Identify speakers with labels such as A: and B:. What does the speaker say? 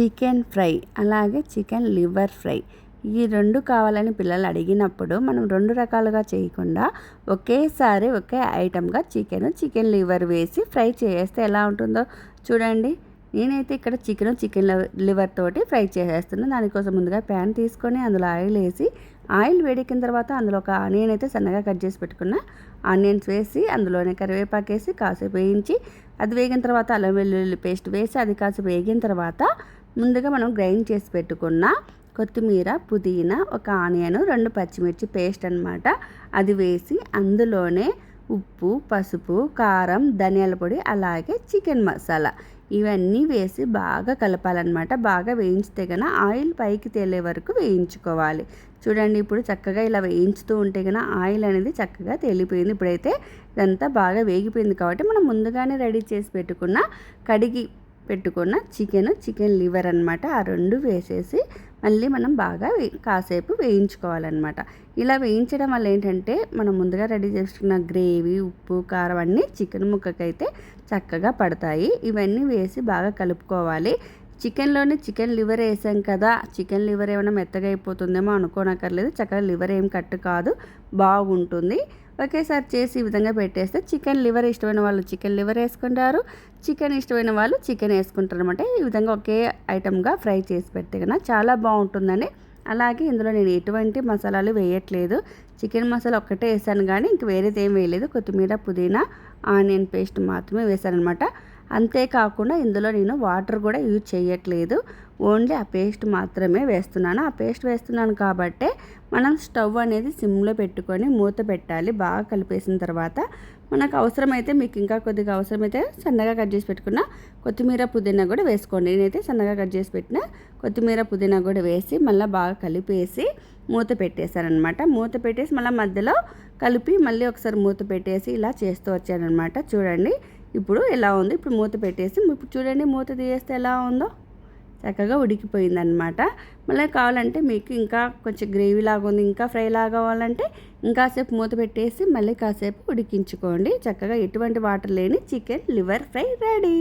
A: Chicken fry అలాగే chicken liver fry. ఈ రెండు కావాలని పిల్లలు అడిగినప్పుడు మనం రెండు రకాలుగా చేయకుండా ఒకేసారి ఒకే ఐటమ్గా చికెన్ చికెన్ లివర్ వేసి ఫ్రై చేస్తే ఎలా ఉంటుందో చూడండి. నేనైతే ఇక్కడ చికెన్ చికెన్ లివర్ తోటి ఫ్రై చేసేస్తున్నాను దానికోసం ముందుగా ప్యాన్ తీసుకొని అందులో ఆయిల్ వేసి ఆయిల్ వేడెక్కిన తర్వాత అందులో ఒక ఆనియన్ అయితే సన్నగా కట్ చేసి పెట్టుకున్న. ఆనియన్స్ వేసి అందులోనే కరివేపాకు వేసి కాసేపు వేయించి అది వేగిన తర్వాత అల్లం వెల్లుల్లి పేస్ట్ వేసి అది కాసేపు వేగిన తర్వాత ముందుగా మనం గ్రైండ్ చేసి పెట్టుకున్న కొత్తిమీర పుదీనా ఒక ఆనియన్ రెండు పచ్చిమిర్చి పేస్ట్ అనమాట అది వేసి అందులోనే ఉప్పు పసుపు కారం ధనియాల పొడి అలాగే చికెన్ మసాలా ఇవన్నీ వేసి బాగా కలపాలన్నమాట. బాగా వేయించితే కనుక ఆయిల్ పైకి తేలే వరకు వేయించుకోవాలి. చూడండి ఇప్పుడు చక్కగా ఇలా వేయించుతూ ఉంటే కనుక ఆయిల్ అనేది చక్కగా తేలిపోయింది. ఇప్పుడైతే ఇదంతా బాగా వేగిపోయింది కాబట్టి మనం ముందుగానే రెడీ చేసి పెట్టుకున్న కడిగి పెట్టుకున్న చికెన్ చికెన్ లివర్ అనమాట ఆ రెండు వేసేసి మళ్ళీ మనం బాగా కాసేపు వేయించుకోవాలన్నమాట. ఇలా వేయించడం వల్ల ఏంటంటే మనం ముందుగా రెడీ చేసుకున్న గ్రేవీ ఉప్పు కారం అన్నీ చికెన్ ముక్కకైతే చక్కగా పడతాయి. ఇవన్నీ వేసి బాగా కలుపుకోవాలి. చికెన్లోనే చికెన్ లివర్ వేసాం కదా చికెన్ లివర్ ఏమైనా మెత్తగా అయిపోతుందేమో అనుకోనక్కర్లేదు. చక్కగా లివర్ ఏం కట్టు కాదు బాగుంటుంది. ఒకేసారి చేసి ఈ విధంగా పెట్టేస్తే చికెన్ లివర్ ఇష్టమైన వాళ్ళు చికెన్ లివర్ వేసుకుంటారు చికెన్ ఇష్టమైన వాళ్ళు చికెన్ వేసుకుంటారు అనమాట ఈ విధంగా ఒకే ఐటమ్గా ఫ్రై చేసి పెడితే కన్నా చాలా బాగుంటుందని అలాగే ఇందులో నేను ఎటువంటి మసాలాలు వేయట్లేదు. చికెన్ మసాలా ఒక్కటే వేసాను కానీ ఇంక వేరేది ఏం వేయలేదు. కొత్తిమీర పుదీనా ఆనియన్ పేస్ట్ మాత్రమే వేసాను అనమాట అంతేకాకుండా ఇందులో నేను వాటర్ కూడా యూజ్ చేయట్లేదు. ఓన్లీ ఆ పేస్ట్ మాత్రమే వేస్తున్నాను. ఆ పేస్ట్ వేస్తున్నాను కాబట్టే మనం స్టవ్ అనేది సిమ్లో పెట్టుకొని మూత పెట్టాలి. బాగా కలిపేసిన తర్వాత మనకు అవసరమైతే మీకు ఇంకా కొద్దిగా అవసరమైతే సన్నగా కట్ చేసి పెట్టుకున్న కొత్తిమీర పుదీనా కూడా వేసుకోండి. నేనైతే సన్నగా కట్ చేసి పెట్టిన కొత్తిమీర పుదీనా కూడా వేసి మళ్ళీ బాగా కలిపేసి మూత పెట్టేశారనమాట మూత పెట్టేసి మళ్ళీ మధ్యలో కలిపి మళ్ళీ ఒకసారి మూత పెట్టేసి ఇలా చేస్తూ వచ్చానమాట చూడండి ఇప్పుడు ఎలా ఉంది ఇప్పుడు మూత పెట్టేసి ఇప్పుడు చూడండి మూత తీయేస్తే ఎలా ఉందో. చక్కగా ఉడికిపోయిందనమాట మళ్ళీ కావాలంటే మీకు ఇంకా కొంచెం గ్రేవీ లాగా ఉంది ఇంకా ఫ్రై లాగా కావాలంటే ఇంకాసేపు మూత పెట్టేసి మళ్ళీ కాసేపు ఉడికించుకోండి. చక్కగా ఎటువంటి వాటర్ లేని చికెన్ లివర్ ఫ్రై రెడీ.